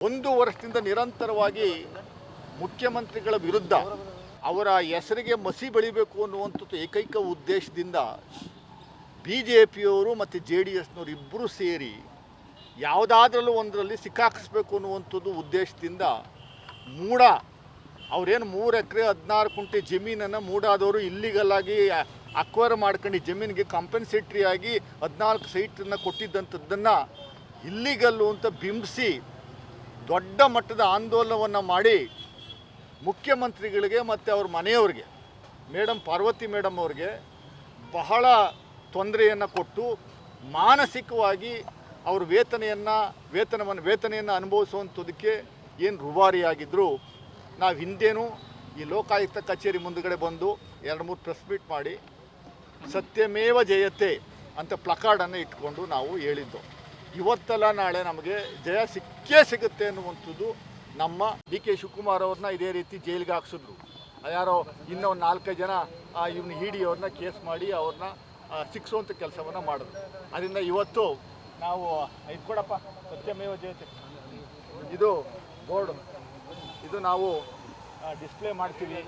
ಒಂದು ವರ್ಷದಿಂದ ನಿರಂತರವಾಗಿ ಮುಖ್ಯಮಂತ್ರಿಗಳ ವಿರುದ್ಧ ಅವರ ಹೆಸರಿಗೆ ಮಸಿ ಬೆಳಿಬೇಕು ಅನ್ನುವಂಥದ್ದು ಏಕೈಕ ಉದ್ದೇಶದಿಂದ ಬಿ ಜೆ ಪಿಯವರು ಮತ್ತು ಜೆ ಡಿ ಎಸ್ನವರು ಇಬ್ಬರು ಸೇರಿ ಯಾವುದಾದ್ರಲ್ಲೂ ಒಂದರಲ್ಲಿ ಸಿಕ್ಕಾಕಿಸ್ಬೇಕು ಅನ್ನುವಂಥದ್ದು ಉದ್ದೇಶದಿಂದ ಮೂಡ, ಅವರೇನು ಮೂರು ಎಕರೆ ಹದಿನಾರು ಕುಂಟೆ ಜಮೀನನ್ನು ಮೂಡಾದವರು ಇಲ್ಲಿಗಲ್ಲಾಗಿ ಅಕ್ವೈರ್ ಮಾಡ್ಕೊಂಡು ಜಮೀನಿಗೆ ಕಾಂಪನ್ಸೇಟ್ರಿ ಆಗಿ ಹದಿನಾಲ್ಕು ಸೈಟನ್ನು ಕೊಟ್ಟಿದ್ದಂಥದ್ದನ್ನು ಇಲ್ಲಿಗಲ್ಲು ಅಂತ ಬಿಂಬಿಸಿ ದೊಡ್ಡ ಮಟ್ಟದ ಆಂದೋಲನವನ್ನು ಮಾಡಿ ಮುಖ್ಯಮಂತ್ರಿಗಳಿಗೆ ಮತ್ತು ಅವ್ರ ಮನೆಯವ್ರಿಗೆ ಮೇಡಮ್ ಪಾರ್ವತಿ ಮೇಡಮ್ ಅವ್ರಿಗೆ ಬಹಳ ತೊಂದರೆಯನ್ನು ಕೊಟ್ಟು ಮಾನಸಿಕವಾಗಿ ಅವ್ರ ವೇತನೆಯನ್ನು, ವೇತನವನ್ನು, ವೇತನೆಯನ್ನು ಅನುಭವಿಸುವಂಥದಕ್ಕೆ ಏನು ರುವಾರಿಯಾಗಿದ್ದರು ನಾವು ಹಿಂದೇನು ಈ ಲೋಕಾಯುಕ್ತ ಕಚೇರಿ ಮುಂದುಗಡೆ ಬಂದು ಎರಡು ಮೂರು ಪ್ರೆಸ್ ಮೀಟ್ ಮಾಡಿ ಸತ್ಯಮೇವ ಜಯತೆ ಅಂತ ಪ್ಲಕಾರ್ಡನ್ನು ಇಟ್ಕೊಂಡು ನಾವು ಹೇಳಿದ್ದು. ಇವತ್ತೆಲ್ಲ ನಾಳೆ ನಮಗೆ ಜಯ ಸಿಕ್ಕೇ ಸಿಗುತ್ತೆ ಅನ್ನುವಂಥದ್ದು ನಮ್ಮ ಡಿ ಕೆ ಶಿವಕುಮಾರ್ ಅವ್ರನ್ನ ಇದೇ ರೀತಿ ಜೈಲಿಗೆ ಹಾಕ್ಸಿದ್ರು. ಯಾರೋ ಇನ್ನೂ ನಾಲ್ಕೈದು ಜನ ಇವನ್ನ ಹಿಡಿ ಅವ್ರನ್ನ ಕೇಸ್ ಮಾಡಿ ಅವ್ರನ್ನ ಸಿಕ್ಸುವಂಥ ಕೆಲಸವನ್ನು ಮಾಡಿದ್ರು. ಅದರಿಂದ ಇವತ್ತು ನಾವು ಇದು ಕೊಡಪ್ಪ, ಸತ್ಯಮೇವ ಜಯತೆ. ಇದು ಬೋರ್ಡ್. ಇದು ನಾವು ಡಿಸ್ಪ್ಲೇ ಮಾಡ್ತೀವಿ.